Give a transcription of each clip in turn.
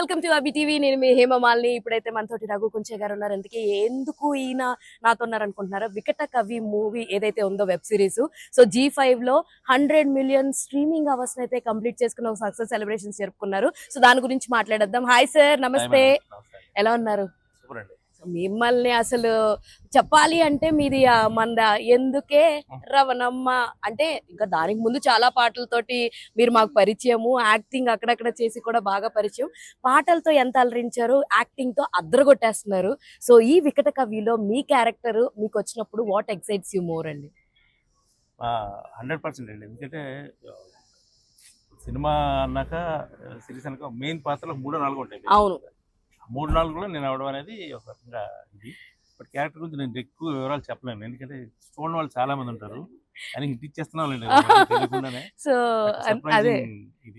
Welcome to Abhi TV. నేను మీ హేమమాలిని ఇప్పుడైతే మనతోటి రఘు కుంచే గారు ఉన్నారు. అందుకే ఎందుకు ఈయన నాతో ఉన్నారు అనుకుంటున్నారా వికట కవి మూవీ ఏదైతే ఉందో వెబ్ సిరీస్. సో జీ ఫైవ్లో హండ్రెడ్ మిలియన్ స్ట్రీమింగ్ అవర్స్ అయితే కంప్లీట్ చేసుకున్న ఒక సక్సెస్ సెలబ్రేషన్స్ జరుపుకున్నారు. సో దాని గురించి మాట్లాడేద్దాం. హాయ్ సార్ నమస్తే. ఎలా ఉన్నారు? మిమ్మల్ని అసలు చెప్పాలి అంటే మీది మంద. ఎందుకే రవణమ్మ? అంటే ఇంకా దానికి ముందు చాలా పాటలతోటి మీరు మాకు పరిచయము యాక్టింగ్ అక్కడక్కడ చేసి కూడా బాగా పరిచయం. పాటలతో ఎంత అలరించారు? యాక్టింగ్తో అద్దరగొట్టేస్తున్నారు. సో ఈ వికట కవిలో మీ క్యారెక్టర్ మీకు వచ్చినప్పుడు వాట్ ఎక్సైట్స్ యూ మోర్ అండి? హండ్రెడ్ పర్సెంట్ అండి. ఎందుకంటే సినిమా అన్నాక సిరీస్ అన్నాక మెయిన్ పాత్రలు మూడు నాలుగు ఉంటాయి. అవును. మూడు నాలుగు కూడా నేను అవడం అనేది ఒక రకంగా ఇది. బట్ క్యారెక్టర్ గురించి నేను ఎక్కువ వివరాలు చెప్పలేను. ఎందుకంటే చూడని వాళ్ళు చాలా మంది ఉంటారు. అని హిట్ ఇచ్చేస్తున్నాం తెలియకుండానే. సో అదే.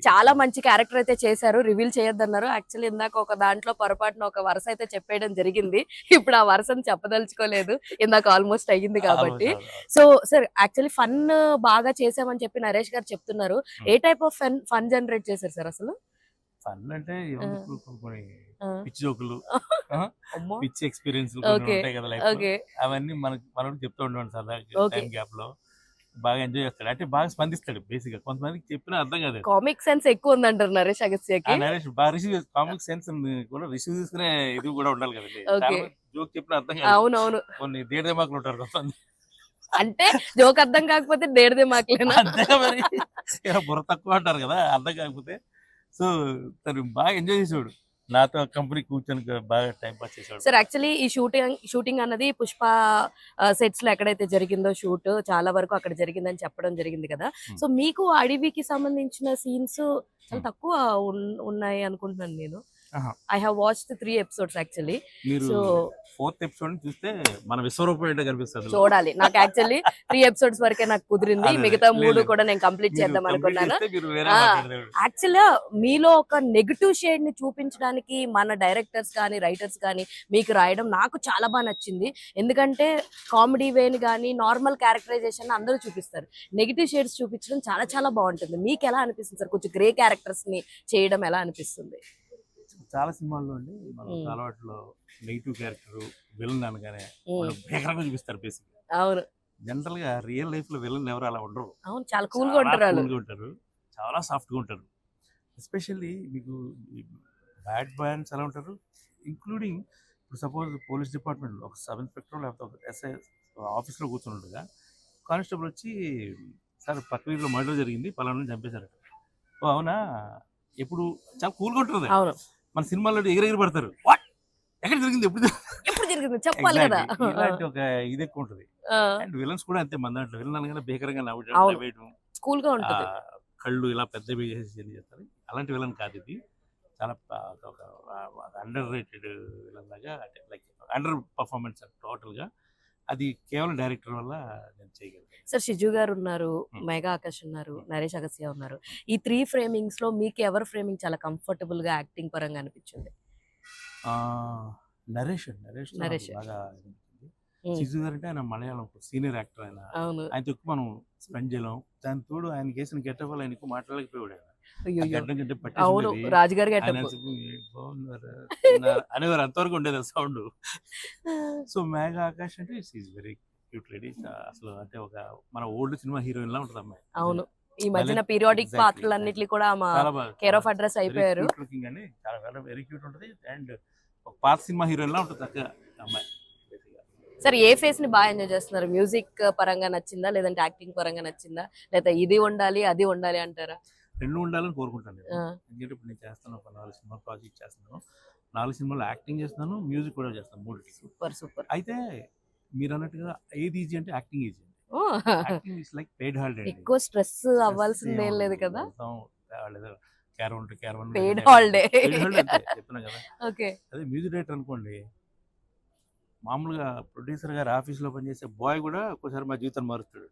చాలా మంచి క్యారెక్టర్ అయితే చేశారు. రివీల్ చేయొద్దన్నారు. యాక్చువల్లీ ఇందాక ఒక దాంట్లో పొరపాటున ఒక వరుస అయితే చెప్పేయడం జరిగింది. ఇప్పుడు ఆ వరుసను చెప్పదలుచుకోలేదు. ఇందాక ఆల్మోస్ట్ అయ్యింది కాబట్టి. సో సార్ యాక్చువల్లీ ఫన్ బాగా చేసామని చెప్పి నరేష్ గారు చెప్తున్నారు. ఏ type of fun fun generate చేశారు సార్ అసలు? ఫన్ అంటే కొన్ని పిచ్చి జోకులు. పిచ్చి ఎక్స్పీరియన్స్. ఉంటాయి కదా లైఫ్ అవన్నీ మనకు మనం చెప్తూ ఉండేవాడు సార్. టైం గ్యాప్లో బాగా ఎంజాయ్ చేస్తాడు. అంటే బాగా స్పందిస్తాడు బేసిక్గా కొంతమందికి చెప్పినా అర్థం కాదు. కామిక్ సెన్స్ ఎక్కువ ఉందంటారు నరేష్ ఆ అగస్త్యకి నరేష్ బాగా రిసీవ్ కామిక్ సెన్స్ కూడా. రిసీవ్ చేసుకునే ఇది కూడా ఉండాలి కదండి. జోక్ చెప్పిన అర్థం కాదు. అవునవును. కొన్ని దేడ దిమాకులు ఉంటారు కొంతమంది. అంటే జోక్ అర్థం కాకపోతే డేడదే మాకలేనా బుర్ర తక్కువ అంటారు కదా అర్థం కాకపోతే. సో తను బాగా ఎంజాయ్ చేసేవాడు నాతో కంపెనీ కూర్చొని బాగా టైం పాస్ చేసేవాడు సార్ యాక్చువల్లీ ఈ షూటింగ్ షూటింగ్ అన్నది పుష్ప సెట్స్లో ఎక్కడైతే జరిగిందో షూట్ చాలా వరకు అక్కడ జరిగిందని చెప్పడం జరిగింది కదా. సో మీకు అడవికి సంబంధించిన సీన్స్ చాలా. తక్కువ ఉన్- ఉన్నాయి అనుకుంటున్నాను నేను. I have watch three episodes actually so fourth episode చూస్తే మన విశ్వరూపం ఏంటో కనిపిస్తుంది. చూడాలి. నాకు యాక్చువల్లీ త్రీ ఎపిసోడ్స్ వరకే నాకు కుదిరింది. మిగతా మూడు. కూడా నేను కంప్లీట్ చేద్దాం complete అనుకున్నాను. యాక్చువల్గా మీలో ఒక నెగిటివ్ షేడ్ని చూపించడానికి మన డైరెక్టర్స్ కానీ రైటర్స్ కానీ మీకు రాయడం నాకు చాలా బాగా నచ్చింది. ఎందుకంటే కామెడీ వేని కానీ నార్మల్ క్యారెక్టరైజేషన్ అందరూ చూపిస్తారు. నెగిటివ్ షేడ్స్ చూపించడం చాలా చాలా బాగుంటుంది. మీకు ఎలా అనిపిస్తుంది సార్? కొంచెం గ్రే క్యారెక్టర్స్ని చేయడం ఎలా అనిపిస్తుంది? చాలా సినిమాల్లో అండి మన ఉమ్. అలవాట్లో నెగిటివ్ క్యారెక్టర్ విలన్ అనగానే వాళ్ళు భీకరంగా చూపిస్తారు బేసిక్ అవును. జనరల్గా రియల్ లైఫ్లో విలన్ ఎవరు అలా ఉండరు. అవును చాలా కూల్గా ఉంటారు గా ఉంటారు. చాలా సాఫ్ట్గా ఉంటారు. ఎస్పెషల్లీ మీకు బ్యాడ్ బాయ్స్ ఎలా ఉంటారు? ఇంక్లూడింగ్ ఇప్పుడు సపోజ్ పోలీస్ డిపార్ట్మెంట్ ఒక సబ్ ఇన్స్పెక్టర్ లేకపోతే ఒక ఎస్ఐ ఆఫీస్లో కూర్చొని ఉండగా కానిస్టేబుల్ వచ్చి సార్ పక్క వీధిలో మర్డర్ జరిగింది పలానా చంపేశారు అవునా? ఎప్పుడు? చాలా కూల్గా ఉంటుంది. మన సినిమాల్లో ఎగిరెగిరి పడతారు. వాట్ ఎక్కడ జరిగింది? ఎప్పుడు? ఎప్పుడు జరిగింది? చెప్పాలి కదా. ఇలాంటి ఒక ఇది ఎక్కువ ఉంటుంది. అండ్ విలన్స్ కూడా అంతే మన దాంట్లో. విలన్ అనగానే భీకరంగా. నవ్వడం వేయడం కూల్గా ఉంటుంది. కళ్ళు ఇలా పెద్ద చేసి చేస్తారు? అలాంటి విలన్ కాదు ఇది. చాలా అండర్ రేటెడ్ విలన్ లాగా అంటే లైక్ అండర్ పర్ఫార్మెన్స్ టోటల్గా అది కేవలం డైరెక్టర్ వల్ల నేను చేయగలను సార్ షిజు గారు ఉన్నారు. మెగా ఆకాష్ ఉన్నారు నరేష్ అగస్య ఉన్నారు ఈ త్రీ ఫ్రేమింగ్స్లో మీకు ఎవరి ఫ్రేమింగ్ చాలా కంఫర్టబుల్గా యాక్టింగ్ పరంగా అనిపించింది నరేష్ నరేష్ నరేష్. బాగా. సిజు గారు అంటే ఆయన మలయాళం సీనియర్ యాక్టర్ ఆయన. అవును. ఆయనతో ఎక్కువ మనం స్పెండ్ చేయలేం. దాని తోడు ఆయన కేసిన గెటప్ వల్ల ఆయన. ఎక్కువ మాట్లాడలేకపోయాడు ఆయన. అవును రాజుగారి? అనేవారు అంతవరకు ఉండేది సౌండ్. సో మేఘా ఆకాష్ అంటే ఈజ్ వెరీ క్యూట్ లేడీ అసలు అంటే ఒక మన ఓల్డ్ సినిమా హీరోయిన్ లా ఉంటుంది అమ్మాయి. అవును. ఈ మధ్యన పీరియాడిక్ exactly, పాత్రలన్నిటి కూడా మా కేర్ ఆఫ్ అడ్రస్ అయిపోయారు. వెరీ క్యూట్ ఉంటుంది. అండ్ పాత సినిమా హీరోయిన్ లా ఉంటుంది చక్కగా అమ్మాయి. సార్ ఏ ఫేస్ని బాగా ఎంజాయ్ చేస్తున్నారు? మ్యూజిక్ పరంగా నచ్చిందా? లేదంటే యాక్టింగ్ పరంగా నచ్చిందా? లేదా ఇది ఉండాలి అది ఉండాలి అంటారా? రెండు ఉండాలని కోరుకుంటాను నేను. ఆ, ఎందుకంటే ఇప్పుడు నేను చేస్తాను ఒక నాలుగు సినిమా ప్రాజెక్ట్ చేస్తున్నాను నాలుగు సినిమాలు యాక్టింగ్ చేస్తున్నాను మ్యూజిక్ కూడా చేస్తాను మూడు సూపర్ సూపర్. అయితే మీరు అన్నట్టుగా ఏది ఈజీ అంటే acting easy oh, acting is like paid holiday ఎక్కువ స్ట్రెస్ అవ్వాల్సింది ఏం లేదు కదా? Caravan caravan Paid holiday. చెప్తున్నా కదా. ఓకే. అదే మ్యూజిక్ డైరెక్టర్ అనుకోండి మామూలుగా ప్రొడ్యూసర్ గారు ఆఫీస్లో పనిచేసే బాయ్ కూడా ఒక్కోసారి మా జీవితం మారుస్తాడు.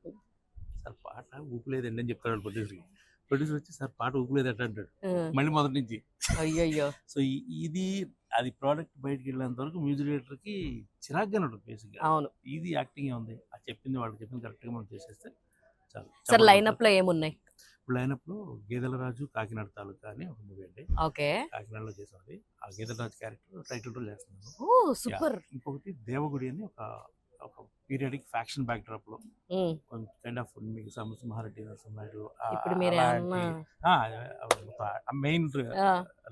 సార్ పాట ఊపులేదండి అని చెప్తాడు ప్రొడ్యూసర్కి ప్రొడ్యూసర్ వచ్చి సార్ పాట ఊపులేదు అట్ట అంటాడు మళ్ళీ మొదటి నుంచి. అయ్యయ్యో. సో ఇది అది ప్రోడక్ట్ బయటకు వెళ్ళేంత వరకు మ్యూజిక్ డైరెక్టర్కి చిరాగ్గానే ఉంటుంది బేసిక్గా. అవును. ఇది యాక్టింగ్ ఉంది. అది చెప్పింది వాళ్ళకి చెప్పింది కరెక్ట్గా మనం చేసేస్తే. సార్ లైనప్లో ఏమున్నాయి? అప్పుడు లైనప్లో గేదెల రాజు కాకినాడ తాలూకా అని ఒక మూవీ అండి. ఓకే. కాకినాడలో చేసాం ఆ గేదెల రాజు క్యారెక్టర్ టైటిల్ రోల్ చేస్తున్నాను. Oh super. ఇంకొకటి దేవగుడి అని ఒక ఒక పీరియడిక్ ఫ్యాక్షన్ బ్యాక్ డ్రాప్లో కైండ్ ఆఫ్ మీకు సమసింహారెడ్డి నరసింహారెడ్డి మెయిన్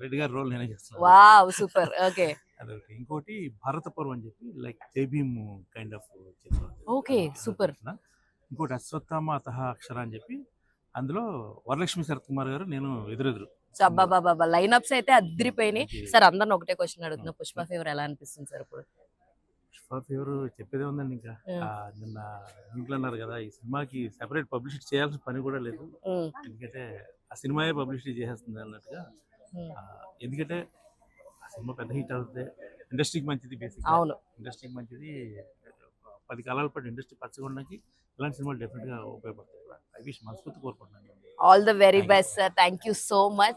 రెడ్డి గారి రోల్ నేనే చేస్తున్నాను. Wow super. ఓకే. అదొకటి. ఇంకోటి భరతపురం అని చెప్పి like Jai Bhim kind of Okay, super. ఇంకోటి అశ్వత్థామ అతహ అక్షర అని చెప్పి అందులో వరలక్ష్మి శరత్ కుమార్ గారు నేను ఎదురెదురు. బాబా లైనప్స్ అయితే అద్దరిపోయినాయి. సార్ అందరిని ఒకటే క్వశ్చన్ అడుగుతున్నా. పుష్ప ఫేవర్ ఎలా అనిపిస్తుంది సార్ ఇప్పుడు? పుష్ప ఫేవర్ చెప్పేదే ఉందండి ఇంకా. నిన్న ఇంట్లో అన్నారు కదా ఈ సినిమాకి సెపరేట్ పబ్లిసిటీ చేయాల్సిన పని కూడా లేదు. ఎందుకంటే ఆ సినిమాయే పబ్లిసిటీ చేసేస్తుంది అన్నట్టుగా. ఎందుకంటే ఆ సినిమా పెద్ద హిట్ అవుతుంది. ఇండస్ట్రీకి మంచిది బేసిక్ అవును. ఇండస్ట్రీకి మంచిది పది కాలాల పాటు ఇండస్ట్రీ పచ్చగొనడానికి ఇలాంటి సినిమాలు డెఫినెట్గా ఉపయోగపడతాయి. ఐ విష్ మనస్ఫూర్తి కోరుకుంటున్నాను. All the very. Best sir thank you so much